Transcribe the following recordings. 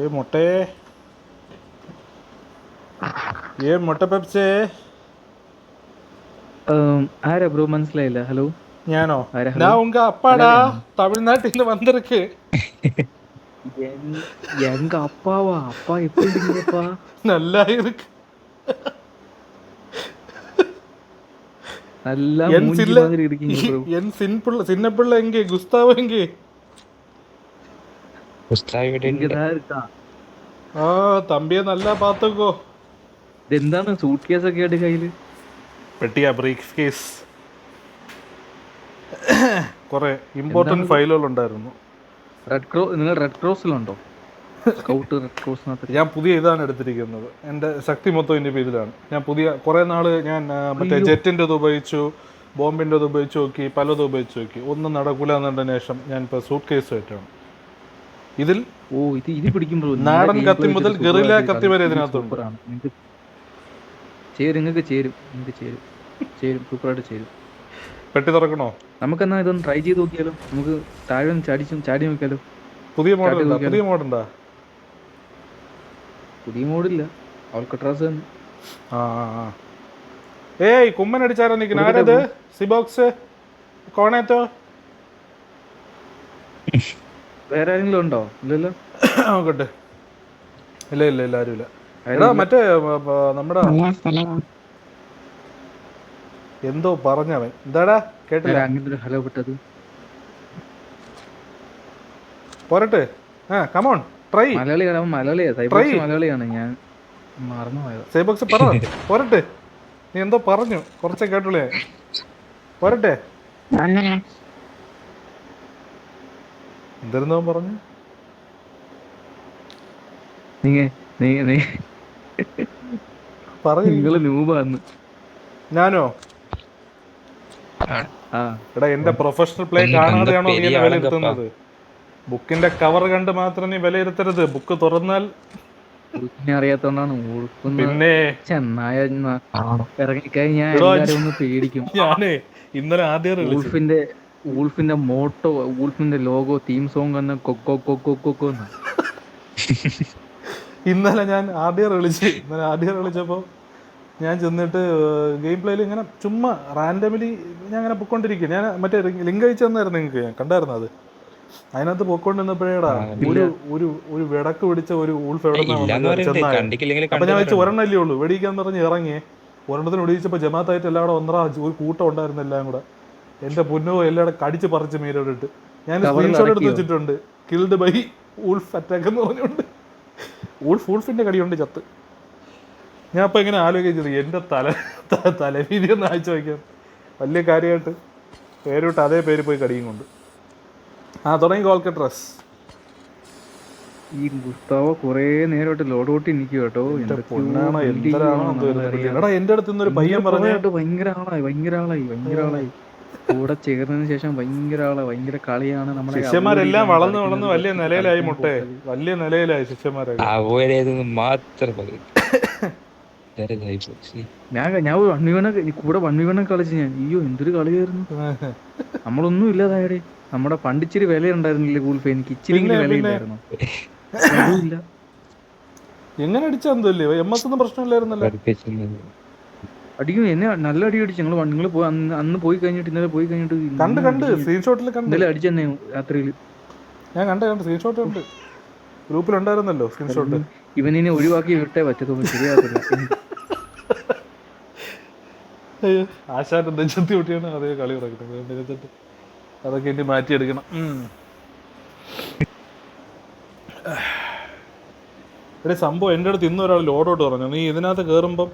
ഏ മുട്ടേ. ഏ മുട്ട പെപ്സേ. ആരാ ബ്രോ? മനസ്സിലായില്ല. ഹലോ? ഞാനോ? ഞാൻ ഉങ്ക അപ്പാടാ. തമിഴ്നാട്ടിൽ നിന്ന് വന്നിരിക്ക്. எங்க அப்பாவா அப்பா எப்படி இருக்கப்பா நல்லா இருக்கு பிள்ளை எங்கே குஸ்தாவோ எங்கே இங்கதான் இருக்கான் ആ തമ്പിയെ നല്ല പാത്തക്കോ ഇതെന്താണ് സൂട്ട് കേസ് ഒക്കെ ആയിട്ട് കയ്യില് പെട്ടിയ ബ്രീഫ് കേസ് കുറെ ഇമ്പോർട്ടന്റ് ഫയലുകൾ ഉണ്ടായിരുന്നു റെഡ് ക്രോസ് നിങ്ങൾ റെഡ് ക്രോസിലുണ്ടോ സ്കൗട്ട് റെഡ് ഞാൻ പുതിയ ഇതാണ് എടുത്തിരിക്കുന്നത്. എന്റെ ശക്തി മൊത്തം ഇതിന്റെ ഇതിലാണ് ഞാൻ പുതിയ കുറേ നാൾ ഞാൻ മറ്റേ ജെറ്റിന്റെ ഇത് ഉപയോഗിച്ചു ബോംബിന്റെ ഇത് ഉപയോഗിച്ച് നോക്കി പലതും ഉപയോഗിച്ച് നോക്കി. ഒന്നും നടക്കൂല എന്നതിന് ശേഷം ഞാൻ ഇപ്പോൾ സൂട്ട് കേസ് ആയിട്ടാണ്. ഇതിൽ ഓ ഇത് ഇത് പിടിക്കുമ്പോൾ നാടൻ കത്തി മുതൽ ഗറില കത്തി വരെ ഇതിനകത്തുണ്ട്. ചേരും നിങ്ങൾക്ക് ചേരും നിങ്ങൾക്ക് ചേരും. ചേരും സൂപ്പറായിട്ട് ചേരും. പെട്ടി തുറക്കണോ? നമുക്കെന്നാ ഇതൊന്ന് ട്രൈ ചെയ്ത് നോക്കിയാലോ. നമുക്ക് താഴെ ഒന്ന് ചാടിച്ചും ചാടി നോക്കിയാലോ. പുതിയ മോഡൽ പുതിയ മോഡൽ ഉണ്ടോ? പുതിയ മോഡില്ല ഓൾക്കട്രാസ് തന്നെ ആ ഏയ് കുമ്മൻ അടിച്ചാരോ നിൽക്കുന്ന ആരത്? സിബോക്സ് കോണേത്തോ? വേറെ ആരെങ്കിലും ഉണ്ടോ? ഇല്ലല്ലോ. നോക്കട്ടെ ഇല്ല ഇല്ല ഇല്ല ആരും ഇല്ല. എടാ മറ്റേ നമ്മുടെ. എന്തോ പറഞ്ഞവൻ. എന്താടാ? കേട്ടില്ല. വേറെ അങ്ങനെ ഒരു ഹലോ വിട്ടത് പോരട്ടെ. ആ കമോൺ ട്രൈ മലയാളിയാണ് അവൻ മലയാളിയാ. സൈബോക്സ് മലയാളിയാണ്. ഞാൻ മറന്നുപോയത്. സൈബോക്സ് സേബോക്സ് പറ. പോരട്ടെ നീ എന്തോ പറഞ്ഞു. കുറച്ചേ കേട്ടുള്ളേ പോരട്ടെ എന്തായിരുന്നു അവൻ പറഞ്ഞു? നീ നീ നീ. പറഞ്ഞു നിങ്ങൾ നൂബാന്ന്. ഞാനോ? എടാ എന്റെ പ്രൊഫഷണൽ പ്ലേ കാണാതെയാണോ നീ എന്നെ വിലയിരുത്തുന്നത്? ബുക്കിന്റെ കവർ കണ്ട് മാത്രം നീ വിലയിരുത്തരുത്. ബുക്ക് തുറന്നാൽ ബുക്കിനെ അറിയാത്തോണ്ടാണ് പിന്നെ ചെന്നായ ഇറങ്ങിക്കഴിഞ്ഞാൽ ഒന്ന് പേടിക്കും. ഞാനേ ഇന്നലെ ആദ്യം ഊൾഫിന്റെ വൂൾഫിന്റെ വൂൾഫിന്റെ മോട്ടോ വൂൾഫിന്റെ ലോഗോ തീം സോങ് എന്ന കൊക്കോ കൊക്കോ കൊക്കോ ഇന്നലെ ഞാൻ ആദ്യം വിളിച്ച് ഇന്നലെ ആദ്യം വിളിച്ചപ്പോ ഞാൻ ചെന്നിട്ട് ഗെയിം പ്ലേയിൽ ഇങ്ങനെ ചുമ്മാ റാൻഡമിലി ഞാൻ അങ്ങനെ പൊക്കോണ്ടിരിക്കുക ഞാൻ മറ്റേ ലിങ്ക് അയച്ചു തന്നായിരുന്നു നിങ്ങൾക്ക് ഞാൻ കണ്ടായിരുന്നു അത്? അതിനകത്ത് പോയിക്കൊണ്ടിരുന്നപ്പോഴേടാ ഒരു ഒരു ഒരു വിടക്ക് പിടിച്ച ഒരു ഊൾഫ് എവിടെ ഞാൻ വെച്ച് ഒരെണ്ണല്ലേ ഉള്ളൂ. വെടിക്കാൻ പറഞ്ഞ് ഇറങ്ങി. ഒരെണ്ണത്തിന് ഒടിയിച്ചപ്പോ ജമാത്തായിട്ട് എല്ലാവരും ഒന്നറ ഒരു കൂട്ടം ഉണ്ടായിരുന്നു എല്ലാം കൂടെ. എന്റെ പൊന്നോ എല്ലാവരും കടിച്ച് പറിച്ച് മീരോടിട്ട് ഞാൻ സ്ക്രീൻഷോട്ട് എടുത്ത് വെച്ചിട്ടുണ്ട്. കിൽഡ് ബൈ ഊൾഫ് അറ്റാക്ക് എന്ന് പറഞ്ഞുകൊണ്ട്. ഊൾഫ് ഊൾഫിന്റെ കടിയുണ്ട് ചത്ത്. ഞാൻ അപ്പൊ ഇങ്ങനെ ആലോചിച്ചത്? എന്റെ തല തലവീതി ഒന്ന് അയച്ചു വയ്ക്കാം വലിയ കാര്യമായിട്ട് പേരിട്ട് അതേ പേര് പോയി കടിയും കൊണ്ട്. ആ തുടങ്ങി കോൾക്കട്രസ് ഈ ഗുസ്താവോ കൊറേ നേരമായിട്ട് ലോഡോട്ടി നിൽക്കും കേട്ടോ. എടാ എന്റെ അടുത്ത് പയ്യൻ പറഞ്ഞു ഭയങ്കര ആളായി ഭയങ്കര ആളായി ഭയങ്കര ആളായി. കൂടെ ചേർന്നതിന് ശേഷം ഭയങ്കര ആളാ ഭയങ്കര കളിയാണ് നമ്മുടെ ശിഷ്യന്മാരെല്ലാം വളർന്ന് വളർന്ന് വലിയ നിലയിലായി മുട്ടേ. വലിയ നിലയിലായി ശിഷ്യന്മാരെ മാത്രം. ഞാൻ ഞാൻ ഒരു വൺ വീണ കൂടെ വൺ വീണ കളിച്ച് ഞാൻ അയ്യോ എന്തൊരു കളിയായിരുന്നു. നമ്മളൊന്നും ഇല്ലാതായടെ. നമ്മുടെ പണ്ടിച്ചിരി വില ഉണ്ടായിരുന്നില്ലേ ഗൂൾഫേ എനിക്ക് ഇച്ചിരി വിലയില്ലായിരുന്നു. അതുമില്ല എങ്ങനെ അടിച്ചെന്തല്ലേ എം എസ് ഒന്നും പ്രശ്നമില്ലായിരുന്നല്ലോ. അടിക്കും. എന്നെ നല്ല അടി അടിച്ചു. ഞങ്ങൾ നിങ്ങൾ പോയി അന്ന് പോയി കഴിഞ്ഞിട്ട് ഇന്നലെ പോയി കഴിഞ്ഞിട്ട് കണ്ട് കണ്ട്. സ്ക്രീൻഷോട്ടിൽ കണ്ട്. ഇന്നലെ അടിച്ചെന്നെ രാത്രിയിൽ ഞാൻ കണ്ട കണ്ട്. സ്ക്രീൻഷോട്ട് ഉണ്ട് ഗ്രൂപ്പിലുണ്ടായിരുന്നല്ലോ സ്ക്രീൻഷോട്ട്. ഇവനിനെ ഒഴിവാക്കി വിട്ടേ പറ്റത്തുള്ളൂ ശരിയാകത്തില്ല. ആശാന്റെ നെഞ്ചത്തി കുട്ടിയാണ് അതേ കളി ഇറക്കുന്നത് നെഞ്ചത്തി അതൊക്കെ ഇനി മാറ്റിയെടുക്കണം. ഒരു സംഭവം എന്റെ അടുത്ത് ഇന്നൊരാൾ ലോഡൗട്ട് പറഞ്ഞു. നീ ഇതിനകത്ത് കയറുമ്പം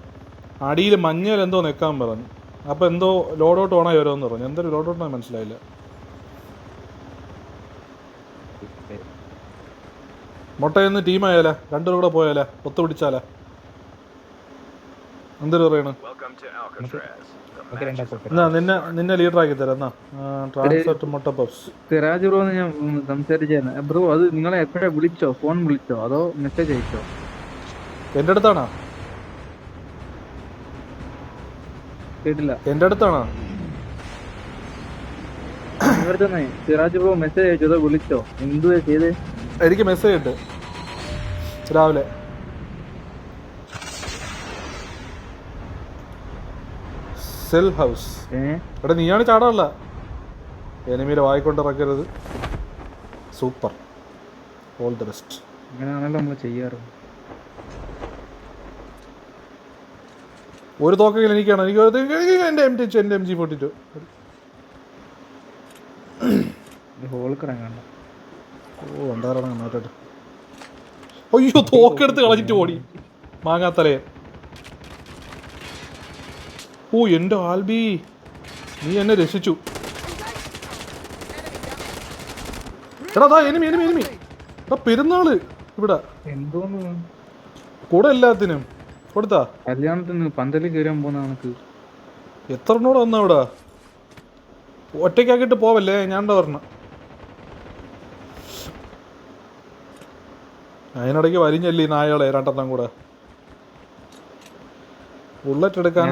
അടിയിൽ മഞ്ഞയിൽ എന്തോ നിൽക്കാൻ പറഞ്ഞു. അപ്പോൾ എന്തോ ലോഡോട്ട് ഓണായി വരുമെന്ന് പറഞ്ഞു. എന്തൊരു ലോഡോട്ടാ മനസ്സിലായില്ല. മുട്ടയെന്ന് ടീമായാലേ? രണ്ടുപേരും കൂടെ പോയാലേ? ഒത്തുപിടിച്ചാലേ? എന്തൊരു പറയണ? എന്നാ നിന്നെ നിന്നെ ലീഡർ ആക്കി തരാം. എന്നാ ട്രാൻസ്ഫർ മുട്ട പപ്സ് സിറാജ് ബ്രോ ഞാൻ സംസാരിച്ചായിരുന്നു ബ്രോ അത് നിങ്ങളെ എപ്പോഴാ വിളിച്ചോ? ഫോൺ വിളിച്ചോ? അതോ മെസ്സേജ് അയച്ചോ? എന്റെ അടുത്താണോ? കേട്ടില്ല. എന്റെ അടുത്താണോ? സിറാജ് ബ്രോ മെസ്സേജ് അയച്ചോ? അതോ വിളിച്ചോ? എന്തുവാ ചെയ്തേ? എനിക്ക് മെസ്സേജ് ഇട്ട് രാവിലെ. Cell house. എടാ നീയാണ് ചാടാനുള്ള. എനിമിയിലെ വായിക്കൊണ്ട് ഇറക്കരുത്. സൂപ്പർ. All the best. അങ്ങനെയാണല്ലോ നമ്മൾ ചെയ്യാറ്. ഒരു തോക്കെങ്കിലും എനിക്കാണ്. എനിക്ക് ഒരു- എന്റെ എം ടി എന്റെ എം ജി ഫോർട്ടി ടു ഓ എന്താ മാറ്റട്ടെ അയ്യോ തോക്കെടുത്ത് കളഞ്ഞിട്ട് ഓടി. മാങ്ങാത്തലയെ. ഓ എന്റെ ആൽബി. നീ എന്നെ രക്ഷിച്ചു. എടാ എനിമി എനിമി എനിമി എടാ പെരുന്നാൾ ഇവിടെ. എന്തോന്ന്? കൂടെ എല്ലാത്തിനും. കൊടുത്താ. കല്യാണത്തിന് പന്തലിൽ കയറാൻ പോന്ന കണക്ക്. എത്ര എണ്ണോടെ വന്ന ഇവിടെ ഒറ്റയ്ക്കാക്കിട്ട് പോവല്ലേ? ഞാൻ പറഞ്ഞ? അതിനിടയ്ക്ക് വരിഞ്ഞല്ലേ ഈ നായകളെ രണ്ടെണ്ണം കൂടെ. ബുള്ളറ്റ് എടുക്കാൻ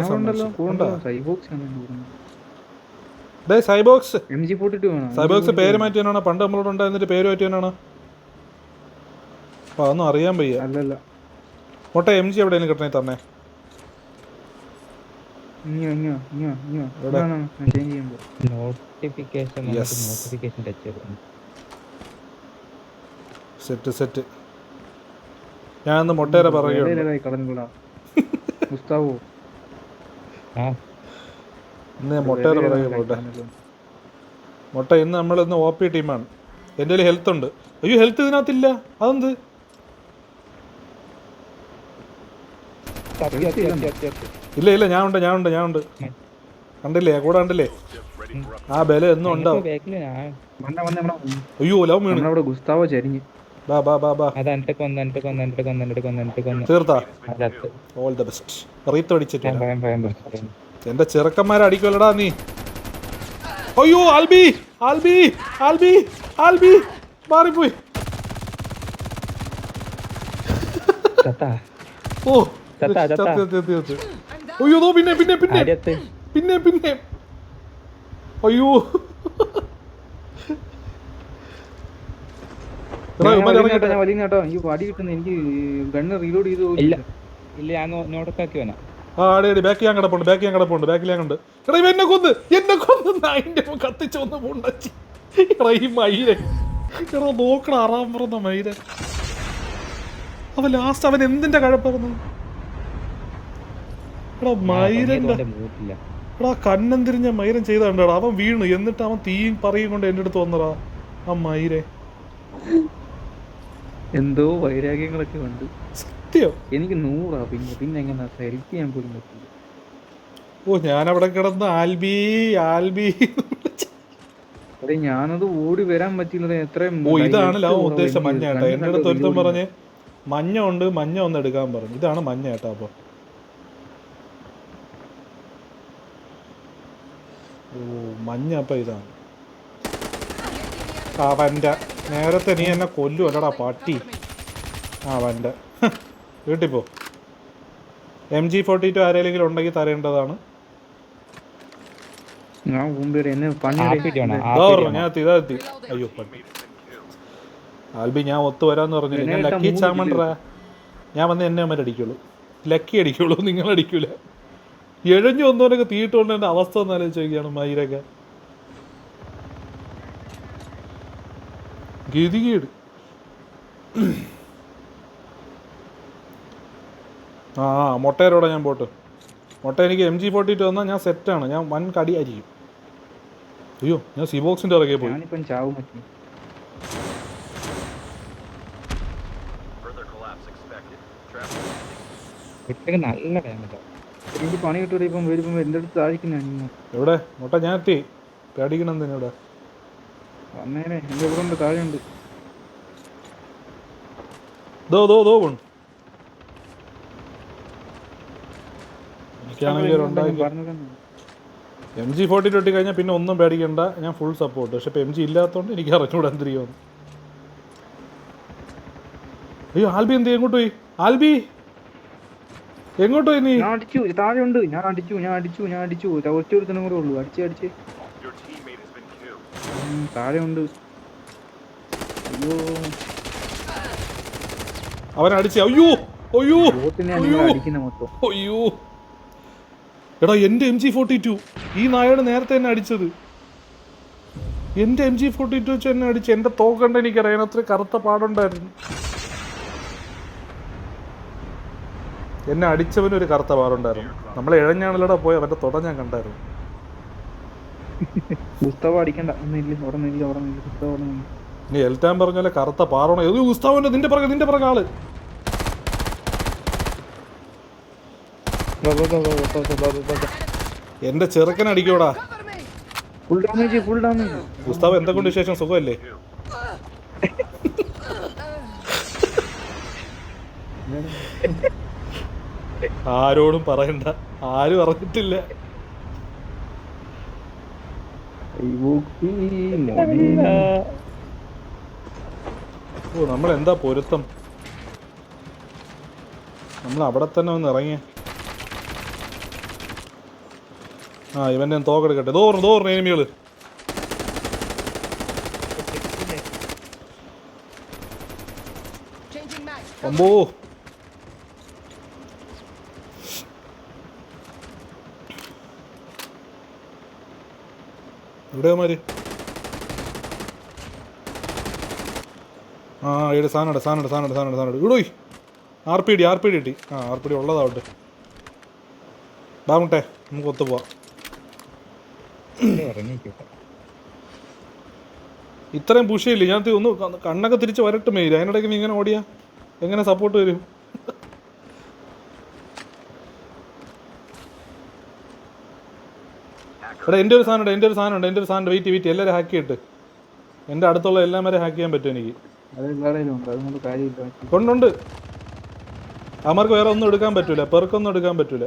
സൈബോക്സ് ഡേ സൈബോക്സ് പേര് മാറ്റിയാണോ പണ്ട് നമ്മളോട് ഉണ്ടായിരുന്നിട്ട് പേര് മാറ്റിയാണോ അപ്പൊ അതൊന്നും അറിയാൻ വയ്യ. അല്ലല്ല. മുട്ട എം ജി എവിടെയെങ്കിലും കിട്ടണേ തന്നെ? ഇങ്ങോ ഇങ്ങോ ഇങ്ങോ ഇങ്ങോ. ഇതാണ് ഞാൻ ചേഞ്ച് ചെയ്യുമ്പോൾ. നോട്ടിഫിക്കേഷൻ നോട്ടിഫിക്കേഷൻ ടച്ച് ചെയ്തു. സെറ്റ് സെറ്റ് ഞാൻ ഇന്ന് മുട്ടേരെ പറയുകയുള്ളൂ. ആ. ഇന്ന് ഞാൻ മുട്ടേരെ പറയുക പോട്ടെ മുട്ട ഇന്ന് നമ്മൾ ഇന്ന് ഒ പി ടീമാണ് എന്റെ കയ്യിൽ ഹെൽത്ത് ഉണ്ട്. അയ്യോ ഹെൽത്ത് ഇതിനകത്തില്ല. അതെന്ത്? ഇല്ല ഇല്ല ഞാൻ ഉണ്ട് ഞാൻ ഉണ്ട് ഞാൻ ഉണ്ട്. കണ്ടില്ലേ? കൂടെ കണ്ടില്ലേ? ആ ബല എന്നും ഉണ്ടാവും. ബാക്കിൽ ഞാൻ. വന്ന വന്ന അയ്യോ ലവ് വീണ്. ഗുസ്താവോ ചരിഞ്ഞ്. ബാ ബാ ബാ ബാ. അത് എന്നിട്ട് കൊന്ന് എന്നിട്ട് കൊന്ന് എന്നിട്ട് കൊന്ന് എന്നിട്ട് കൊന്ന് എന്നിട്ട് കൊന്ന്. തീർത്താ? ഓൾ ദി ബെസ്റ്റ് റീത്ത് അടിച്ചിട്ട് ഞാൻ ഭയം ഭയം ഭയം എന്റെ ചെറുക്കന്മാരെ അടിക്കുമല്ലടാ നീ. അയ്യോ ആൽബി ആൽബി ആൽബി ആൽബി. മാറിപ്പോയി. ഓ. അയ്യോ ദോ പിന്നെ പിന്നെ പിന്നെ പിന്നെ പിന്നെ അയ്യോ എടാ, ഇവന്മാര് ഇറങ്ങിയിട്ട് ഞാൻ വലിയ കേട്ടോ എനിക്ക് കിട്ടുന്നു എനിക്ക് ഗണ്ണ് റീലോഡ് ചെയ്ത് ഇല്ല. ഇല്ല ഞാൻ നോടക്കാക്കി വേണം ആ അടി അടി ബാക്ക് ഞാൻ കിടപ്പുണ്ട് ബാക്ക് ഞാൻ കിടപ്പുണ്ട് ബാക്കിൽ ഞാൻ കണ്ട്. എടാ ഇവ എന്നെ കൊന്ന് എന്നെ കൊന്ന്. നായിന്റെ കത്തിച്ച് വന്ന് മുണ്ടച്ചി എടാ ഈ മയിരെ എടാ നോക്കണ അറാൻ പറഞ്ഞ മയിരെ അവൻ ലാസ്റ്റ് അവൻ എന്തിന്റെ കഴപ്പറന്നു എടാ കന്നം തിരിഞ്ഞ മൈരൻ ചെയ്തണ്ടടാ അവൻ വീണു. എന്നിട്ട് അവൻ തീയും പറയും കൊണ്ട് എന്റെ അടുത്ത് വന്നടാ ആ മയിരെ എന്തോ വൈരാഗ്യങ്ങളൊക്കെ ഉണ്ട് സത്യം? എനിക്ക് നൂറാ. പിന്നെ പിന്നെ എങ്ങനെ ഹെൽപ്പ് ചെയ്യാൻ പോലും പറ്റില്ല. ഓ അവിടെ കിടന്ന് ആൽബി ആൽബി. അതെ ഞാനത് ഓടി വരാൻ പറ്റില്ല എത്രയും ഓ ഇതാണ് ലവ് എനിക്ക് മഞ്ഞ ഏട്ടാ എന്റെ എന്റെ അടുത്ത് ഒരുത്തം പറഞ്ഞ്? മഞ്ഞ ഉണ്ട് മഞ്ഞ ഒന്ന് എടുക്കാൻ പറഞ്ഞു. ഇതാണ് മഞ്ഞ ഏട്ടാ അപ്പൊ ഓ മഞ്ഞ അപ്പൊ ഇതാണ്. അവന്റെ നേരത്തെ നീ എന്നെ കൊല്ലും അല്ലടാ പട്ടി. ആ വണ്ട് വീട്ടിൽ പോ. എം ജി ഫോർട്ടി ടു ആരെങ്കിലും ഉണ്ടെങ്കിൽ തരേണ്ടതാണ്. പറഞ്ഞു, അയ്യോ പട്ടി. ആൽബി ഞാൻ ഒത്തു വരാന്ന് പറഞ്ഞില്ല? ഞാൻ ലക്കി മൂന്ന് ഞാൻ വന്ന് എന്നെ അമ്മ അടിക്കുള്ളൂ. ലക്കി അടിക്കുള്ളൂ നിങ്ങൾ അടിക്കൂല. എഴഞ്ഞു വന്നവനൊക്കെ തീയിട്ടുകൊണ്ട് എന്റെ അവസ്ഥ ഒന്ന് ആലോചിച്ച് നോക്കിയാണ് മയിരൊക്കെ ഗതികേട് ആ മുട്ടയരോടെ മൊട്ടേരോടെ ഞാൻ പോട്ട്. മൊട്ട എനിക്ക് എം ജി ഫോർട്ടി ടു വന്നാൽ ഞാൻ സെറ്റാണ് ഞാൻ വൻ കടി ആയിരിക്കും അയ്യോ ഞാൻ സി ബോക്സിന്റെ ഇറങ്ങിയ പോയി നല്ല എനിക്ക് പണി കിട്ടൂല ഇപ്പം വരുമ്പം എന്റെ അടുത്ത് താഴ്ക്കുന്ന എവിടെ? മൊട്ട ഞാൻ എത്തി. പേടിക്കണം എന്തിനാ ഇവിടെ? വന്നേനെ എന്റെ ഇവിടെ ഉണ്ട് താഴെ ഉണ്ട്. ദോ ദോ ദോ പോണു. എം ജി ഫോർട്ടി ടു കഴിഞ്ഞാൽ പിന്നെ ഒന്നും പേടിക്കണ്ട ഞാൻ ഫുൾ സപ്പോർട്ട് പക്ഷെ ഇപ്പം എം ജി ഇല്ലാത്തതുകൊണ്ട് എനിക്ക് അറിഞ്ഞൂടാ എന്തിരിക്കുമെന്ന് അയ്യോ ആൽബി എന്ത്? എങ്ങോട്ട് പോയി? ആൽബി! എങ്ങോട്ട് പോയി നീ? ഞാൻ അടിച്ചു താഴെ ഉണ്ട്. ഞാൻ അടിച്ചു ഞാൻ അടിച്ചു ഞാൻ അടിച്ചു. ഒറ്റ ഒരുത്തനും കൂടെ ഉള്ളൂ. അടിച്ച് അടിച്ച്. താഴെ ഉണ്ട് അയ്യോ. അവൻ അടിച്ച് അയ്യോ അയ്യോ. അയ്യോ. എടാ എന്റെ എം ജി ഫോർട്ടി ടു ഈ നായാണ് നേരത്തെ എന്നെ അടിച്ചത്. എന്റെ എം ജി ഫോർട്ടി ടു വെച്ച് എന്നെ അടിച്ച് എന്റെ തോക്കണ്ട എനിക്കറിയാൻ അത്ര കറുത്ത പാടുണ്ടായിരുന്നു. എന്നെ അടിച്ചവനൊരു കറുത്ത പാടുണ്ടായിരുന്നു. നമ്മളെ ഇഴഞ്ഞാണല്ലോടാ പോയി അവന്റെ തുട ഞാൻ കണ്ടായിരുന്നു. ഗുസ്താവ് അടിക്കണ്ട. ഒന്നില്ല ഓർമ്മയില്ല ഓർമ്മയില്ല ഗുസ്താവ് ഓർമ്മയില്ല നീ എൽറ്റാൻ പറഞ്ഞാലേ കറുത്ത പാറണ. ഏത് ഗുസ്താവിന്റെ നിന്റെ പിറകെ നിന്റെ പിറകെ ആൾ. എന്റെ ചെറുക്കൻ അടിക്കോടാ. Full damage full damage Gustav കൊണ്ട് വിശേഷം? സുഖമല്ലേ? ആരോടും പറയണ്ട. ആരും അറിഞ്ഞിട്ടില്ല. ഓ നമ്മൾ എന്താ പൊരുത്തം? നമ്മൾ അവിടെ തന്നെ ഒന്ന് ഇറങ്ങിയ ആ ഇവന്റെ തോക്കെടുക്കട്ടെ തോറും തോറും എനിമികൾ. അമ്പോ. എവിടെയാമാര് ആ ഇവിടെ സാധനം സാധനം സാധനം സാധനം സാധനം ഇടൂയ് R P D R P D കിട്ടി. ആ ആർ പി ഡി ഉള്ളതാവട്ടെ ബാമുട്ടെ നമുക്ക് ഒത്തു പോവാം. ഇത്രയും പുഷിയില്ലേ? ഞാൻ ഒന്ന് കണ്ണൊക്കെ തിരിച്ച് വരട്ടെ അതിനിടയ്ക്ക് നീ ഇങ്ങനെ ഓടിയാ? എങ്ങനെ സപ്പോർട്ട് വരും? എടാ എന്റെ ഒരു സാധനം ഉണ്ട് എന്റെ ഒരു സാധനം ഉണ്ട് എന്റെ ഒരു സാധനം വെയിറ്റ് വെയിറ്റ് എല്ലാവരും ഹാക്ക് ചെയ്തിട്ട് എന്റെ അടുത്തുള്ള എല്ലാം വരെ ഹാക്ക് ചെയ്യാൻ പറ്റും എനിക്ക്? കൊണ്ടുണ്ട് അവർക്ക് വേറെ ഒന്നും എടുക്കാൻ പറ്റൂല പെർക്കൊന്നും എടുക്കാൻ പറ്റൂല.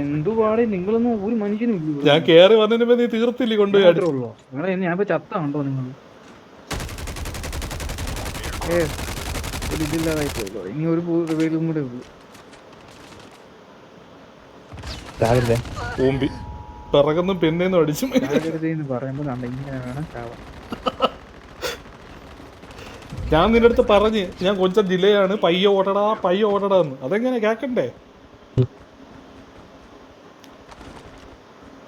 എന്തുപാടെ നിങ്ങളൊന്നും ഒരു മനുഷ്യനും ഇല്ല ഇവിടെ. ഞാൻ കേറി വന്നതിന് നീ തീർത്തില്ലേ കൊണ്ടുപോയി അടി? മാത്രമേ ഉള്ളൂ. നിങ്ങളെ ഞാൻ ഇപ്പൊ നിങ്ങൾ ഇതില്ലാതായി പോയല്ലോ ഇനി ഒരു റിവൈലും കൂടെ ഉള്ളൂ. ഓമ്പി പിറകുന്നു പിന്നേന്നും അടിച്ചു. ജാഗ്രതയെന്ന് പറയുമ്പോ നമ്മൾ ഇങ്ങനെ വേണം ചാവാൻ. ഞാൻ നിന്റെ അടുത്ത് പറഞ്ഞ് ഞാൻ കൊഞ്ചം ജില്ലയാണ് പയ്യ ഓടടാ പയ്യ ഓടടാ എന്ന്. അതെങ്ങനെ കേക്കണ്ടേ?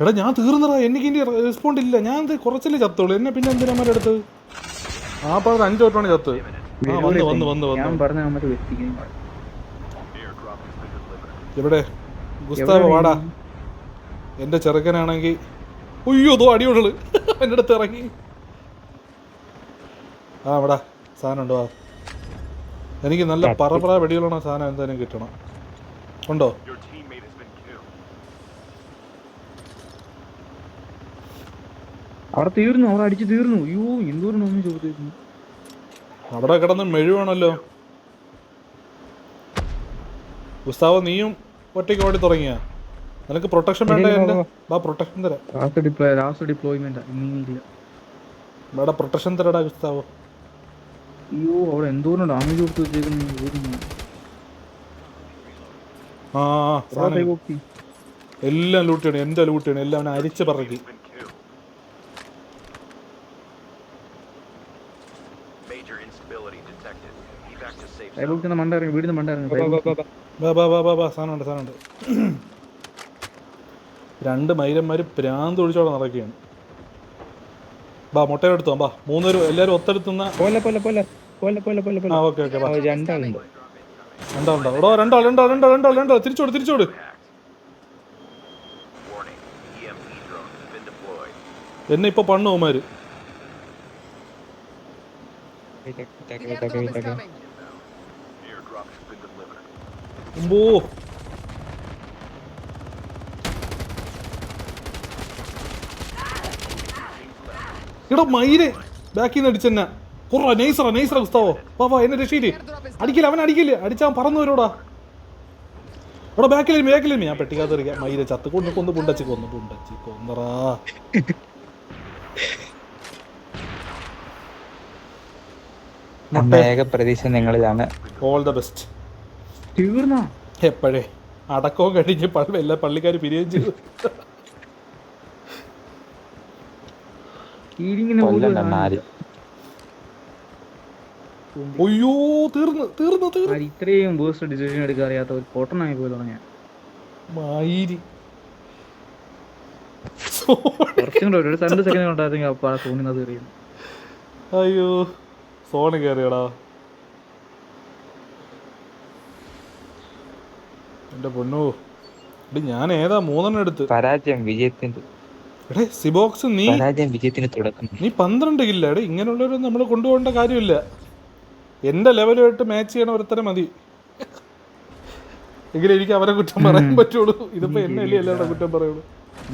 എടാ ഞാൻ തീർന്നടാ. എനിക്ക് ഇനി റെസ്പോണ്ട് ഇല്ല. ഞാൻ കുറച്ചല്ലേ ചത്തോളൂ. എന്നെ പിന്നെ എന്തിനാ അമ്മയുടെ അടുത്ത്? ആ പറഞ്ഞ അഞ്ചു തൊട്ടാണ് ചത്ത്. വന്ന് വന്ന് വന്ന് ഞാൻ വന്ന് എവിടെ? ഗുസ്താവ് വാടാ. എന്റെ ചെറുക്കനാണെങ്കിൽ ഉയ്യോ അതോ അടിയോടുള്ളു എന്റെ അടുത്ത് ഇറങ്ങി. ആ അവിടെ സാധനം ഉണ്ടോ? ആ. എനിക്ക് നല്ല പറപ്പറ വെടികളുള്ള സാധനം എന്തായാലും കിട്ടണം. ഉണ്ടോ? അവിടെ തീർന്നു അവിടെ അടിച്ച് തീർന്നു. അയ്യോ എന്തോരം ചോദിച്ചു അവിടെ കിടന്ന് മെഴുവാണല്ലോ. ഗുസ്താവ് നീയും ഒറ്റയ്ക്ക് ഓടി തുടങ്ങിയ? നിനക്ക് പ്രൊട്ടക്ഷൻ വേണ്ട എന്റെ ബാ പ്രൊട്ടക്ഷൻ തരാം. ലാസ്റ്റ് ഡിപ്ലോയ് ലാസ്റ്റ് ഡിപ്ലോയ്മെന്റ് ഇനിയില്ല ഇവിടെ പ്രൊട്ടക്ഷൻ തരടാ ഗുസ്താവ്. അയ്യോ അവിടെ എന്തോരം ഡാമേജ് കൊടുത്തു വെച്ചേക്കുന്നു ആ ആ, സാധനം. എല്ലാം ലൂട്ടിയാണ് ലൂട്ട് ലൂട്ടിയാണ് എല്ലാം അവനെ അരിച്ച് പറക്കി. Instability detected. Evac to safe zone. സൈബോക്സിന്റെ മണ്ട ഇറങ്ങി വീടിന് മണ്ട ഇറങ്ങി വാ, വാ, വാ, വാ. ബാ. ബാ ബാ ബാ ബാ സാധനമുണ്ട് സാധനമുണ്ട്. രണ്ട് മൈരന്മാര് പ്രാന്ത് ഒഴിച്ചോടെ നടക്കുകയാണ്. ബാ മുട്ടയെടുത്തോ ബാ. മൂന്നുപേരും എല്ലാവരും ഒത്തെടുത്തുന്ന പോലെ പോലെ പോലെ. പോലെ പോലെ പോലെ ആ പോലെ ഓക്കെ ഓക്കെ ബാ. ആ, രണ്ടാളുണ്ട് രണ്ടാളുണ്ടോ എടോ രണ്ടാൾ രണ്ടാൾ രണ്ടാൾ രണ്ടാൾ രണ്ടാൾ. തിരിച്ചോട് തിരിച്ചോട്. Warning. EMP drones have been deployed. എന്നെ ഇപ്പൊ പണ്ണു അവന്മാര് Airdrop has been delivered. അമ്പോ എടാ മയിൽ. ബാക്കിൽ നിന്ന് അടിച്ചെന്നെ കുറ നൈസറ നൈസറ ഗുസ്താവോ വാ വാ എന്നെ രക്ഷയില്ലേ അടിക്കില്ല അവൻ അടിക്കില്ല. അടിച്ചാൻ പറന്നു വരോടാ എടാ ബാക്കിൽ ബാക്കിൽ ഞാൻ പെട്ടിക്കാത്ത മയിലെ ചത്ത്. കൊണ്ട് കൊന്ന് പുണ്ടച്ചി കൊന്നു പുണ്ടച്ചി കൊന്നറാ. ഏക പ്രതീക്ഷ നിങ്ങളിലാണ്. ഓൾ ദ ബെസ്റ്റ് തീർന്നോ? എപ്പോഴേ? അടക്കവും കഴിഞ്ഞ് പള്ളി എല്ലാ പള്ളിക്കാർ പിരിയുകയും ചെയ്തു. തീർന്ന് തീർന്ന് തീർന്ന്. ഇത്രയും ബൂസ്റ്റ് ഡിസിഷൻ എടുക്കാൻ അറിയാത്ത ഒരു പൊട്ടനായി പോയി തുടങ്ങിയ മയിരി. കുറച്ചും കൂടെ ഒരു രണ്ട് സെക്കൻഡ് കൊണ്ടായിരുന്നെങ്കിൽ അപ്പൊ ആ തോന്നുന്നത് അറിയുന്നു അയ്യോ. സോണ് കയറിയടാ എന്റെ പൊണ്ണു ഇടി ഞാൻ ഏതാ മൂന്നെണ്ണം എടുത്ത്? പരാജയം വിജയത്തിന്റെ എടേ സിബോക്സ് നീ പരാജയം വിജയത്തിന് തുടക്കം. നീ പന്ത്രണ്ട് കില്ല എടേ ഇങ്ങനെയുള്ളവർ നമ്മൾ കൊണ്ടുപോകേണ്ട കാര്യമില്ല. എന്റെ ലെവലുമായിട്ട് മാച്ച് ചെയ്യണ ഒരുത്തരെ മതി. എങ്കിലും എനിക്ക് അവരെ കുറ്റം പറയാൻ പറ്റുള്ളൂ. ഇതിപ്പോ എന്നെ അല്ലേ എല്ലാവരുടെ കുറ്റം പറയുള്ളൂ.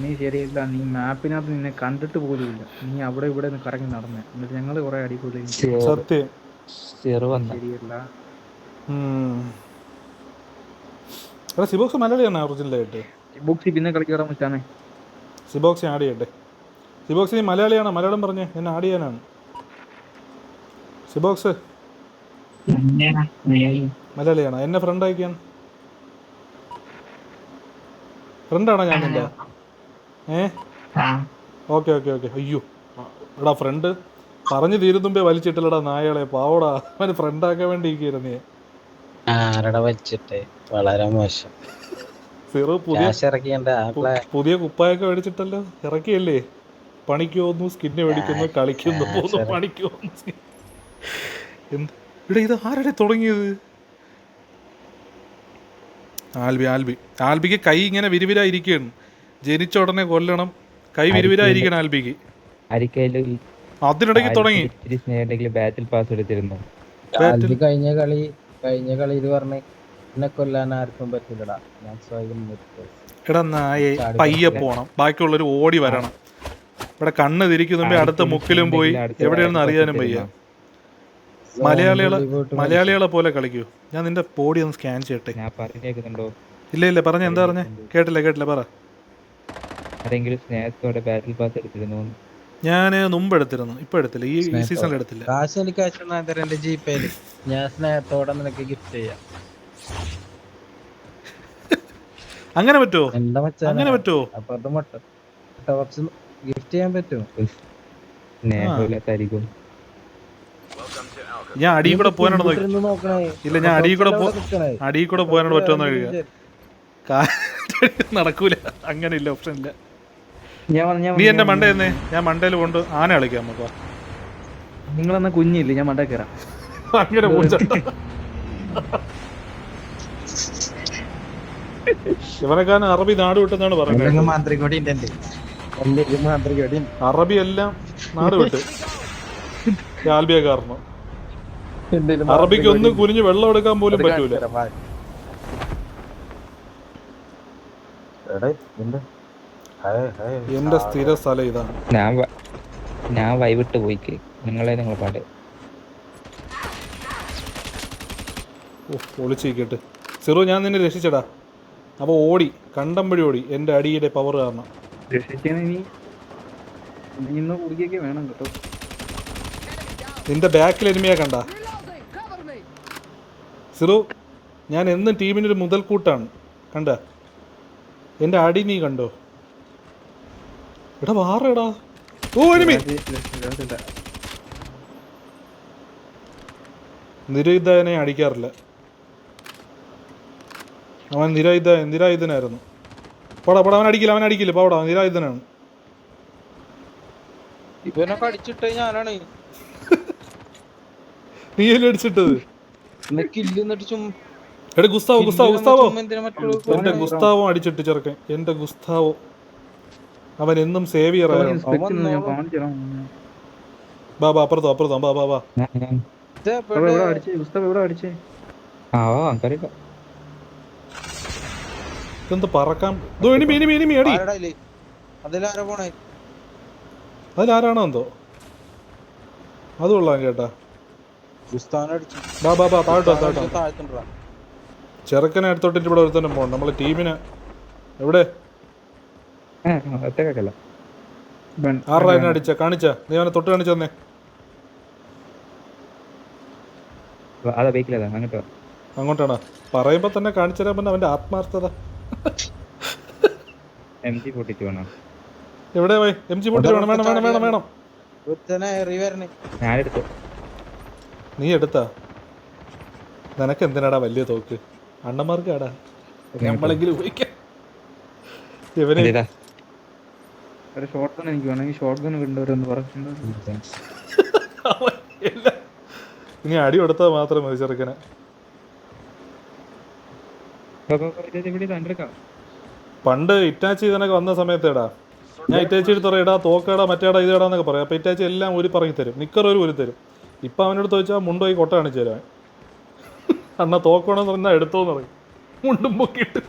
നീ ശരിയല്ല നീ മാപ്പിനകത്ത് നിന്നെ കണ്ടിട്ട് പോലുമില്ല. നീ അവിടെ ഇവിടെ നിന്ന് കറങ്ങി നടന്നേ. എന്നിട്ട് ഞങ്ങൾ കുറെ അടിപൊളി സത്യം. ശരിയല്ല. ഉം. സിബോക്സ് മലയാളിയാണ് ഒറിജിനലായിട്ട് ബുക്സി പിന്നെ കളിക്കാൻ വെച്ചാണേ സിബോക്സ് ആഡ് ചെയ്യട്ടെ. സിബോക്സ് നീ മലയാളിയാണ്? മലയാളം പറഞ്ഞേ. എന്നെ ആഡ് ചെയ്യാനാണ്. സിബോക്സ്. മലയാളിയാണ്? എന്നെ ഫ്രണ്ട് അയക്കാൻ ഫ്രണ്ടാണോ ഞാൻ നിന്റെ? ഏ? Okay okay okay. അയ്യോ. എടാ ഫ്രണ്ട് പറഞ്ഞു തീരുന്നുമ്പേ വലിച്ചിട്ടില്ലടാ നായകളെ. പാവടാ. അവന് ഫ്രണ്ടാക്കാൻ വേണ്ടി ഇരിക്കുന്നേ നീ. ആരട വലിച്ചിട്ട്? വളരെ മോശം. സീറോ പുതിയ പുതിയ കുപ്പായൊക്കെ മേടിച്ചിട്ടല്ലോ? ഇറക്കിയല്ലേ? പണിക്ക് പോകുന്നു സ്കിന്ന് മേടിക്കുന്നു കളിക്കുന്നു പോകുന്നു പണിക്ക് പോകുന്നു skin. എന്ത്? ഇവിടെ ഇത് ആരുടെ തുടങ്ങിയത്? ആൽബി ആൽബി. ആൽബിക്ക് കൈ ഇങ്ങനെ വിരിവിരായിരിക്കുകയാണ് ജനിച്ച ഉടനെ കൊല്ലണം. കൈ വിരുവിരായിരിക്കണം ആൽബിക്ക്. അതിനിടയ്ക്ക് തുടങ്ങി. ബാറ്റിൽ പാസ് എടുത്തിരുന്നു. കഴിഞ്ഞ കളി കഴിഞ്ഞ കളിയിൽ പറഞ്ഞ് എന്നെ കൊല്ലാൻ ആർക്കും പറ്റില്ലടാ. ഞാൻ സ്വയം നിർത്തും. എടാ നായെ പയ്യെ പോണം. ബാക്കിയുള്ളവർ ഓടി വരണം. ഇവിടെ കണ്ണ് തിരിക്കുന്നുമ്പോ അടുത്ത മുക്കിലും പോയി എവിടെയാണെന്ന് അറിയാനും വയ്യ. മലയാളികളെ മലയാളികളെ പോലെ കളിക്കൂ. ഞാൻ നിന്റെ ബോഡി ഒന്ന് സ്കാൻ ചെയ്യട്ടെ. ഇല്ല ഇല്ല പറഞ്ഞ. എന്താ പറഞ്ഞേ? കേട്ടില്ല കേട്ടില്ല പറ. ആരെങ്കിലും സ്നേഹത്തോടെ ബാറ്റിൽ പാസ് എടുത്തിരുന്നു ഞാൻ മുമ്പ് എടുത്തിരുന്നു. ഇപ്പൊ എടുത്തില്ല. ഈ സീസണിൽ എടുത്തില്ല. കാശ് എനിക്ക് തരാം എന്റെ ജിപേയിൽ ഞാൻ സ്നേഹത്തോടെ നിനക്ക് ഗിഫ്റ്റ് ചെയ്യാം. അങ്ങനെ പറ്റുമോ എന്താ മച്ചാ അങ്ങനെ പറ്റുമോ അപ്പൊ അത് മുട്ട കുറച്ച് ഗിഫ്റ്റ് ചെയ്യാൻ പറ്റുമോ സ്നേഹമില്ലാത്തായിരിക്കും. ഞാൻ അടിയിൽ കൂടെ പോകാനാണ് നോക്കി നോക്കണേ? ഇല്ല ഞാൻ അടിയിൽ കൂടെ. അടിയിൽ കൂടെ പോകാനാണ് പറ്റുമെന്ന് കഴിയുക നടക്കൂല. അങ്ങനെ ഇല്ല ഓപ്ഷൻ ഇല്ല നീ എന്റെ മണ്ട എന്നേ ഞാൻ മണ്ടയിൽ കൊണ്ട് ആന കളിക്കാം നമുക്ക് നിങ്ങൾ നിങ്ങളെന്നാ കുഞ്ഞില്ലേ? ഞാൻ മണ്ട കയറാം അങ്ങനെ ശിവനക്കാരൻ ഇവനെക്കാരൻ അറബി നാട് വിട്ടെന്നാണ് പറയുന്നത്. അറബി എല്ലാം നാട് വിട്ട്. ആൽബിയ കാരണം അറബിക്ക് ഒന്ന് കുനിഞ്ഞ് വെള്ളം എടുക്കാൻ പോലും പറ്റൂല തരാം, വാ. എടേ, എന്ത്? Hi, hi. എന്റെ സ്ഥിര സ്ഥലം ഇതാണ് ഞാൻ ഞാൻ വൈവിട്ട് പോയിക്ക് നിങ്ങളെ നിങ്ങൾ പാട്. ഒളിച്ചിരിക്കട്ടെ സിറു ഞാൻ നിന്നെ രക്ഷിച്ചടാ. അപ്പോൾ ഓടി കണ്ടമ്പടി ഓടി. എന്റെ അടിയുടെ പവർ കാരണം. വേണം കേട്ടോ. നിന്റെ ബാക്കിൽ എനിമിയാ കണ്ട. സിറു ഞാൻ എന്നും ടീമിനൊരു മുതൽക്കൂട്ടാണ്. കണ്ട? എന്റെ അടി നീ കണ്ടോ? എടാ വാറടാ. ഓ എനിമി നിരയുദ്ധനെ അടിക്കാറില്ല. അവൻ നിരായുധ നിരായുധനായിരുന്നു. പോടാ പോടാ അവൻ അടിക്കില്ല അവൻ അടിക്കില്ല. പോടാ നിരായുധനാണ്. ഇവനൊക്കെ അടിച്ചിട്ട് ഞാനാണ്. നീയല്ലേ അടിച്ചിട്ടത്? എന്നെ കില്ല് എന്നിട്ട് ചും എടാ ഗുസ്താവോ ഗുസ്താവോ ഗുസ്താവോ? എന്റെ ഗുസ്താവോ? അടിച്ചിട്ട് ചെറുക്കൻ. എന്റെ ഗുസ്താവോ. അവൻ എന്നും സേവിയർ ആയിരുന്നു ഞാൻ കാണിച്ചു ബാ ബാ അപ്പുറത്തോ അപ്പുറത്തോ ബാ ബാ ബാ. ഇതെന്ത് പറക്കാൻ? അടി പോണേ? അതിലാരാണോ എന്തോ? അത് കൊള്ളാം കേട്ടാ. ബാ ബാ ബാ താഴോട്ടോ താഴ്ത്തുണ്ടാ ചെറുക്കനെ അടുത്തോട്ടിട്ട് ഇവിടെ ഒരുത്തന്നെ പോകണം നമ്മളെ ടീമിന്. എവിടെ? എന്നെ അടിച്ച കാണിച്ച. നീ അവനെ തൊട്ട് കാണിച്ചു തന്നെ. അങ്ങോട്ടാണോ? പറയുമ്പോ തന്നെ കാണിച്ചു പിന്നെ അവന്റെ ആത്മാർത്ഥത. എം ജി പൊട്ടിച്ച് വേണം എവിടെ പോയി? എം ജി പൊട്ടി വേണം വേണം വേണം വേണം നീ എടുത്താ? നിനക്ക് എന്തിനാടാ വലിയ തോക്ക്? അണ്ണന്മാർക്കാടാ. നമ്മളെങ്കിലും ഉപയോഗിക്കാം ഇവനെ ഒരു ഷോർട്ട് ഗൺ എനിക്ക് വേണമെങ്കിൽ ഷോർട്ട് ഗൺ കൊണ്ടുവരുമെന്ന് പറഞ്ഞിട്ടുണ്ട് താങ്ക്സ് ഇനി അടി കൊടുത്താൽ മാത്രം മതി ചെറുക്കനെ. പണ്ട് ഇറ്റാച്ചി ഇതിനൊക്കെ വന്ന സമയത്തേടാ. ഞാൻ ഇറ്റാച്ചി എടുത്ത് പറയാം ഇടാ തോക്കേടാ മറ്റേടാ ഇതേടാ എന്നൊക്കെ പറയാം. അപ്പൊ ഇറ്റാച്ചി എല്ലാം ഒരു പറക്കി തരും. നിക്കർ ഒരു ഒരു തരും. ഇപ്പൊ അവനോട് ചോദിച്ചാൽ മുണ്ടോയി കൊട്ട കാണിച്ചു തരാൻ. അണ്ണ തോക്കണമെന്ന് പറഞ്ഞാൽ എടുത്തോന്ന് പറയും. മുണ്ടും പൊക്കിയിട്ട്.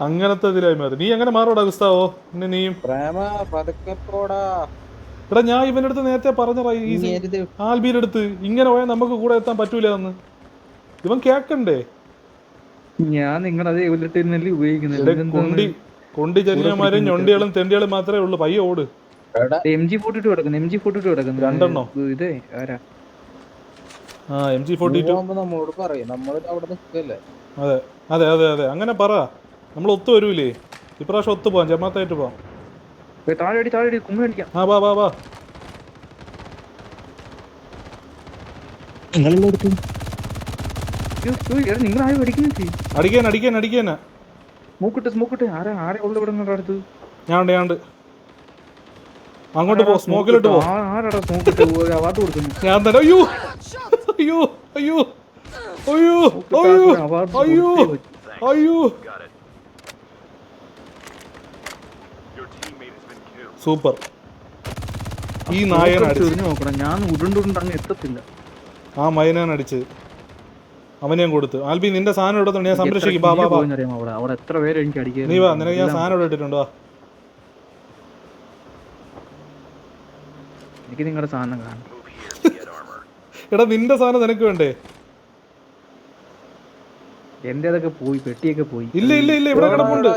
അങ്ങനത്തെ ഇതിലായി മാറി. നീ അങ്ങനെ മാറോടാ ഗുസ്താവോ? പിന്നെ നീയും. പ്രേമ പതുക്കെ പോടാ എടാ ഞാൻ ഇവന്റെ അടുത്ത് നേരത്തെ പറഞ്ഞ ആൽബിയുടെ അടുത്ത്. ഇങ്ങനെ പോയാൽ നമുക്ക് കൂടെ എത്താൻ പറ്റൂല എന്ന് ഇവൻ കേക്കണ്ടേ? ഞാൻ നിങ്ങളുടെ അതേ ഉപയോഗിക്കുന്നത് കൊണ്ടി കൊണ്ടി ചരിയന്മാരും ഞൊണ്ടികളും തെണ്ടികളും മാത്രമേ ഉള്ളൂ. പയ്യ ഓട്. എടാ. എം ജി ഫോർട്ടി ടു കിടക്കുന്നു എം ജി ഫോർട്ടി ടു കിടക്കുന്നു. രണ്ടെണ്ണോ? ഇതേ ആരാ? എം ജി ഫോർട്ടി ടു നമ്മളോട് നമ്മോട് പറയും. നമ്മൾ അവിടെ നിൽക്കല്ലേ അതെ അതെ അതെ അതെ. അങ്ങനെ പറ. നമ്മൾ ഒത്തു വരൂലേ. ഇപ്രാവശ്യം ഒത്തു പോവാം. ജമാത്തായിട്ട് പോവാം. താഴെ താഴെ കുമ്മി അടിക്കാം ആ വാ വാ വാ. അടിക്കാൻ അടിക്കാൻ അടിക്കാനാ സ്മോക്കിട്ട് സ്മോക്കിട്ട് ആരാ ആരെ ഉള്ള ഇവിടെ അടുത്ത്? ഞാൻ ഉണ്ട് ഞാൻ ഉണ്ട് അങ്ങോട്ട് പോ സ്മോക്കിലോട്ട് പോ. ആ- ആരാടാ സ്മോക്കിട്ട് അവാർഡ് കൊടുക്കുന്നു. ഞാൻ തന്നെ അയ്യോ. അയ്യോ അയ്യോ അയ്യോ അയ്യോ അയ്യോ അയ്യോ. സൂപ്പർ. ഈ നായൻ അടിച്ച്. നോക്കണം. ഞാൻ ഉരുണ്ടുരുണ്ട് അങ്ങ് എത്തത്തില്ല. ആ മൈനാൻ അടിച്ച്. അവനെയും കൊടുത്ത്. ആൽബി നിന്റെ സാധനം എടുത്തോണ്ട് ഞാൻ സംരക്ഷിക്കും. ബാ ബാ ബാ. അവിടെ? എത്ര പേര് എനിക്ക് അടിക്കുക നീ വാ നിനക്ക് ഞാൻ സാധനം ഇവിടെ ഇട്ടിട്ടുണ്ട് വാ. എനിക്ക് നിങ്ങളുടെ സാധനം കാണും എടാ നിന്റെ സാധനം നിനക്ക് വേണ്ടേ? എന്റെ അതൊക്കെ പോയി പെട്ടിയൊക്കെ പോയി. ഇല്ല ഇല്ല ഇല്ല ഇവിടെ കിടപ്പുണ്ട്.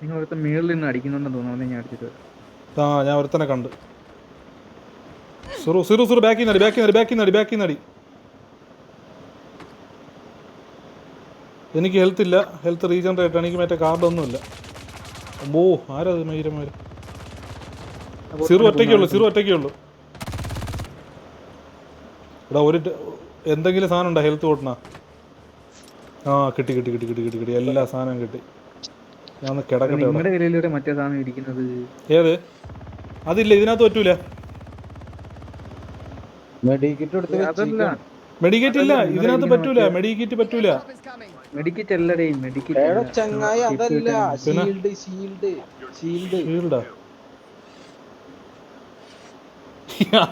നിങ്ങൾ അവിടുത്തെ മേളിൽ നിന്ന് അടിക്കുന്നുണ്ടെന്ന് തോന്നുന്നു ഞാൻ അടിച്ചിട്ട്. വരാം. ആ ഞാൻ ഒരുത്തനെ കണ്ട്. സുറു സിറു സുറു ബാക്കിൽ നടി ബാക്കിൽ നടി ബാക്കിൽ നടി ബാക്കിൽ നടി എനിക്ക് ഹെൽത്ത് ഇല്ല ഹെൽത്ത് റീജനറേറ്റ് എനിക്ക് മറ്റേ കാർഡൊന്നുമില്ല ഓ ആരാ അത് മൈരമാര് സിറു ഒറ്റയ്ക്കുള്ളൂ സിറു ഒറ്റയ്ക്കുള്ളൂ. എടാ ഒരു എന്തെങ്കിലും സാധനം ഉണ്ടോ? ഹെൽത്ത് കൂട്ടണ ആ കിട്ടി കിട്ടി കിട്ടി കിട്ടി കിട്ടി കിട്ടി. എല്ലാ സാധനവും കിട്ടി. ഞാൻ കിടക്കട്ടെ മറ്റേ സാധനം ഇരിക്കുന്നത്? ഏത്? അതില്ല ഇതിനകത്ത് പറ്റൂല. മെഡിക്കേറ്റ് ഇല്ല ഇതിനകത്ത് പറ്റൂല മെഡിക്കേറ്റ് പറ്റൂല. മെഡിക്കറ്റ് അല്ലടേ എടാ മെഡിക്കറ്റ് ചങ്ങായി അതല്ല ഷീൽഡ് ഷീൽഡ് ഷീൽഡ് ഷീൽഡാ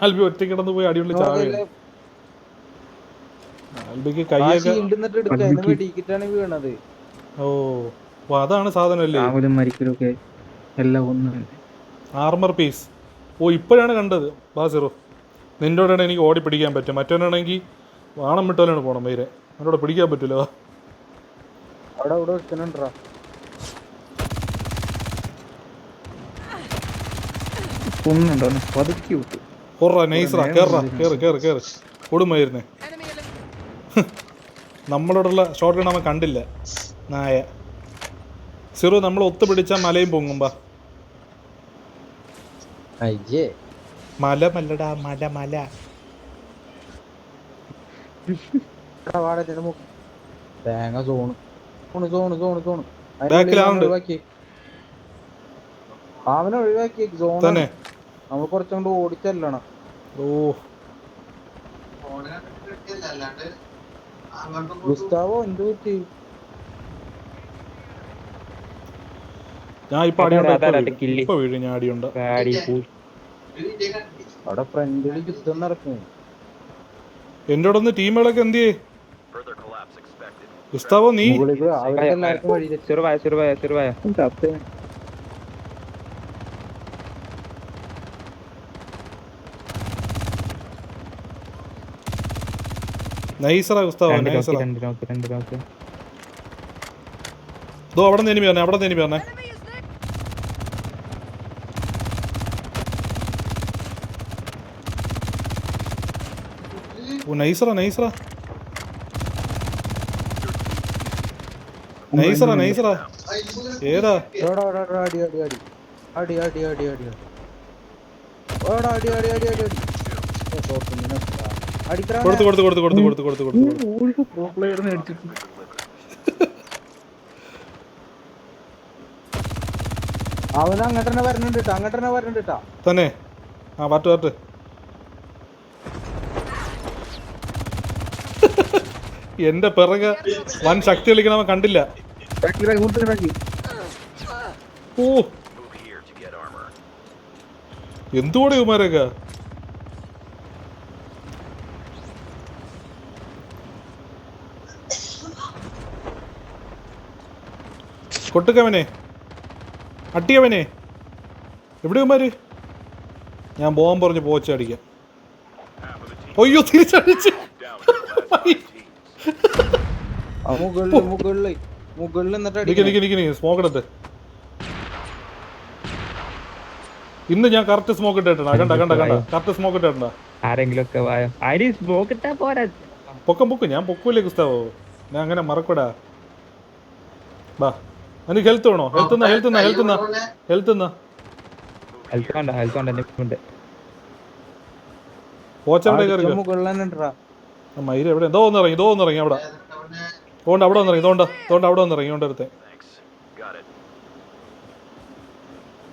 ആൽബി ഒറ്റ കിടന്ന് പോയി അടിപൊളി ചാവേ. ആൽബിക്ക് ആ കൈയൊക്കെ വീണത്. ഓ അതാണ് സാധനം അല്ലേ രാവിലും മരിക്കലും എല്ലാം ഒന്ന്. ആർമർ പീസ് ഓ ഇപ്പോഴാണ് കണ്ടത് ബാസിറോ. നിന്നോടാണ് എനിക്ക് ഓടി പിടിക്കാൻ പറ്റും മറ്റവനാണെങ്കിൽ വാണം വിട്ടാലാണ് പോണം വൈരെ അവനോട് പിടിക്കാൻ പറ്റില്ല വാ. അവിടെ ഇവിടെ ഒരുത്തനുണ്ടാ? ഒന്നുണ്ടോ ഒന്ന് പതുക്കി വിട്ടു. കൊറ നൈസറാ കേറാ കേറ് കേറ് കേറ്. കൊടുമായിരുന്നേ. നമ്മളോടുള്ള ഷോർട്ട് ഗൺ അവൻ കണ്ടില്ല. നായ. സിറു നമ്മൾ ഒത്തുപിടിച്ച മലയും പൊങ്ങുമ്പോ അയ്യേ. മല മല്ലടാ മല മല. തേങ്ങ zone. Zone zone zone zone Back ൽ ആളുണ്ട്. ഒഴിവാക്കി. അവനെ ഒഴിവാക്കി. സോൺ നമ്മൾ കുറച്ചുകൊണ്ട് ഓടിച്ചല്ലണം ഓ. ഗുസ്താവോ എന്ത് പറ്റി? ഞാൻ ഇപ്പൊ അടിയുണ്ട് അതാ, അതാ, കില്ലി. ഇപ്പൊ വീഴും ഞാൻ അടിയുണ്ട് ഗാഡി പോയി അവിടെ ഫ്രണ്ടിൽ യുദ്ധം നടക്കുന്നു. എന്റെ കൂടെ നിന്ന് ടീമുകളൊക്കെ എന്ത് ഗുസ്താവോ നീ? വഴി തെറ്റി. ചെറുവായ ചെറുവായ ചെറുവായ നൈസറാ ഗുസ്താവോ നൈസറാ. ദോ അവിടെ നിന്ന് എനിമി പറഞ്ഞേ അവിടെ നിന്ന് എനിമി പറഞ്ഞേ ഓ നൈസറാ നൈസറാ. അടി അടി അടി. അടി അടി അടി അടി അടി. അടി അടി അടി അടി അവൻ അങ്ങോട്ട് തന്നെ വരണുണ്ട് അങ്ങോട്ട് തന്നെ വരണുണ്ട് തന്നെ. ആ പാട്ട് പാട്ട് എന്റെ പിറക വൻ ശക്തി കളിക്കണവൻ കണ്ടില്ല. ബാക്കി ബാക്കി കൂടുതൽ ബാക്കി ഓ. എന്തുകൂടെ ഇവന്മാരൊക്കെ? കൊട്ടുക്കവനെ അട്ടിയവനെ എവിടെ ഇവന്മാര്? ഞാൻ പോകാൻ പറഞ്ഞു പോച്ചടിക്കാം അയ്യോ തിരിച്ചടിച്ച്. മുകളിൽ സ്മോക്ക് ഇടട്ടെ. ഇന്ന് ഞാൻ കറക്റ്റ് സ്മോക്ക് ഇട്ടിട്ടുണ്ട്. കണ്ട കണ്ട കണ്ട. കറക്റ്റ് സ്മോക്ക് ഇട്ടിട്ടുണ്ട്. ആരെങ്കിലും ഒക്കെ വായോ സ്മോക്ക് ഇട്ടാ പോരാ. പൊക്കം പൊക്കും ഞാൻ പൊക്കൂലേ ഗുസ്താവോ? ഞാൻ അങ്ങനെ മറക്കൂടാ. ബാ നിനക്ക് ഹെൽത്ത് വേണോ? Health health health health health health ഉണ്ട് പോച്ചവിടെ കയറി മയിലെവിടെ എന്തോ ഒന്നിറങ്ങി അവിടെ. ഇതുകൊണ്ട് അവിടെ വന്നിറങ്ങി ഇതുകൊണ്ട് ഇതുകൊണ്ട് അവിടെ വന്നിറങ്ങി ഇതുകൊണ്ട് അടുത്ത്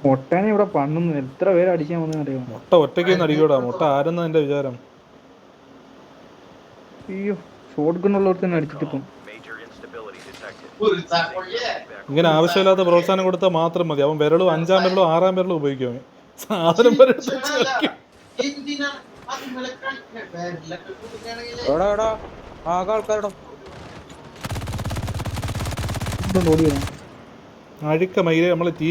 മുട്ടനെ ഇവിടെ പണ്ണുന്നു. എത്ര പേര് അടിക്കാൻ വന്നറിയാം മുട്ട ഒറ്റയ്ക്ക് അടിക്കൂടാ. മുട്ട ആരെന്നാ എന്റെ വിചാരം? അയ്യോ ഷോട്ട്ഗണ്ണുള്ളവർക്ക് തന്നെ അടിച്ചിട്ടിപ്പം ഇങ്ങനെ ആവശ്യമില്ലാത്ത പ്രോത്സാഹനം കൊടുത്താൽ മാത്രം മതി. അവൻ വിരളും അഞ്ചാം വിരളും ആറാം വിരളും ഉപയോഗിക്കും സാധനം വരെ ആൾക്കാരുടെ അഴുക്ക മയിൽ നമ്മൾ തീ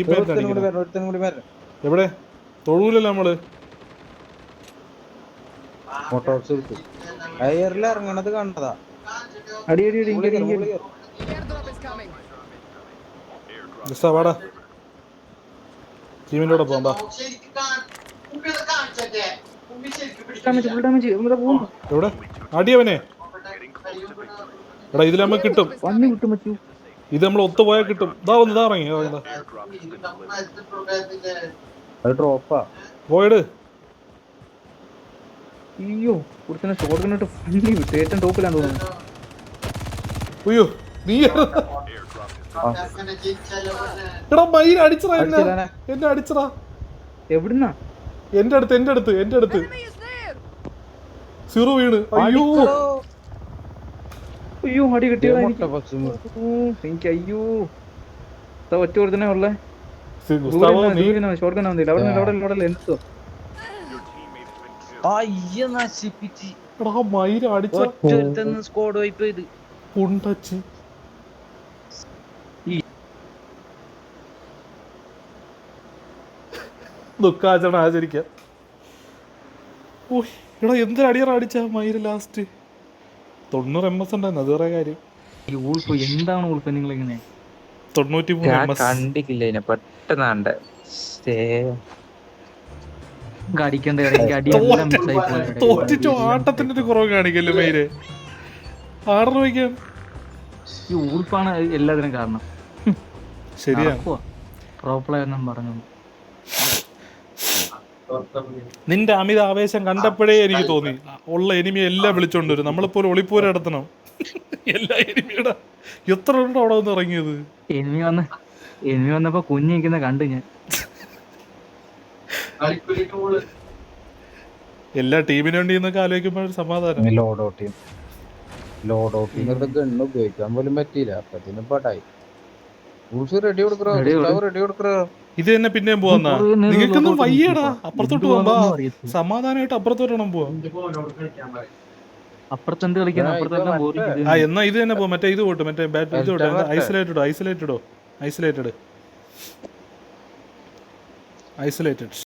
എവിടെ? തൊഴൂലല്ലോ നമ്മൾ. ഇറങ്ങണത് കണ്ടതാ. അടി അടി അടി വാടാ. അടിയവനെ. എടാ കിട്ടും. വന്നു കിട്ടും ഇത് നമ്മൾ ഒത്തുപോയാൽ കിട്ടും. ഇതാ വന്ന് ഇതാ ഇറങ്ങി. അത് ഡ്രോപ്പാ പോയിട്. അയ്യോ കൊടുത്തന്നെ ഷോട്ട് ഗണ്ണിട്ട് വണ്ടി വിട്ടു. ഏറ്റവും ടോപ്പിലാന്ന് തോന്നുന്നു. അയ്യോ നീ എടാ. മയിൽ എന്നെ. എന്നെ അടിച്ചടാ. എവിടുന്നാ? എന്റെ അടുത്ത് എന്റെ അടുത്ത് എന്റെ അടുത്ത്. സിറു വീണ്. അയ്യോ. അയ്യോ അടി കിട്ടിയോ എനിക്ക്. അയ്യോ. ഒറ്റ ഒരുത്തനെ ഉള്ളേ. Short wipe ദുഃഖാചരണം ആചരിക്കാം. ഓ എടാ അടിച്ച മയിര് ലാസ്റ്റ് തൊണ്ണൂറ് എം എസ് ഉണ്ടായിരുന്നു അത് വേറെ കാര്യം. ഈ എന്താണ് ഊൾഫ് നിങ്ങൾ ഇങ്ങനെ തൊണ്ണൂറ്റി മൂന്ന് ഞാൻ എം എസ് കണ്ടിട്ടില്ല ഇതിനെ പെട്ടെന്ന് കണ്ടേ. അടിക്കേണ്ട തോറ്റിട്ടോ ആട്ടത്തിന്റെ ഒരു കുറവ് കാണിക്കല്ലേ മയിൽ ആറ് രൂപയ്ക്ക്. ഈ എല്ലാത്തിനും കാരണം. ശരിയാ. എന്നും പറഞ്ഞു നിന്റെ അമിത ആവേശം കണ്ടപ്പോഴേ എനിക്ക് തോന്നി. ഉള്ള എനിമിയെ എല്ലാം വിളിച്ചോണ്ട് വരും. നമ്മളിപ്പോ ഒരു ഒളിപ്പൂര നടത്തണം. എല്ലാ എനിമിയുടെ എത്ര ഉണ്ടോ അവിടെ വന്ന് ഇറങ്ങിയത്? എനിമി വന്ന് എനിമി വന്നപ്പോ കുഞ്ഞു നിൽക്കുന്ന കണ്ടു ഞാൻ. എല്ലാ ടീമിനു വേണ്ടി എന്നൊക്കെ ആലോചിക്കുമ്പോൾ ഒരു സമാധാനം. ലോഡ് ഔട്ട് ലോഡോ ചെയ്യുന്നത് ഗണ്ണ് ഉപയോഗിക്കാൻ പോലും പറ്റിയില്ല. അപ്പൊ പടായി റെഡി കൊടുക്കറോ കൊടുക്ക്. റെഡി കൊടുക്കറോ ഇത് തന്നെ പിന്നെയും പോവാന്നാ നിങ്ങൾക്കൊന്നും വയ്യടാ. അപ്പുറത്തോട്ട് പോകുമ്പോ. സമാധാനമായിട്ട് അപ്പുറത്തോട്ട് വേണം പോവാ. കളിക്കാൻ ആ, അപ്പുറത്തെല്ലാം എന്നാ ഇത് തന്നെ പോവാ. മറ്റേ ഇത് പോട്ടെ മറ്റേ ബാറ്റ് ഇത് പോട്ടെ. ഐസൊലേറ്റഡോ ഐസൊലേറ്റഡോ ഐസൊലേറ്റഡ് ഐസൊലേറ്റഡ്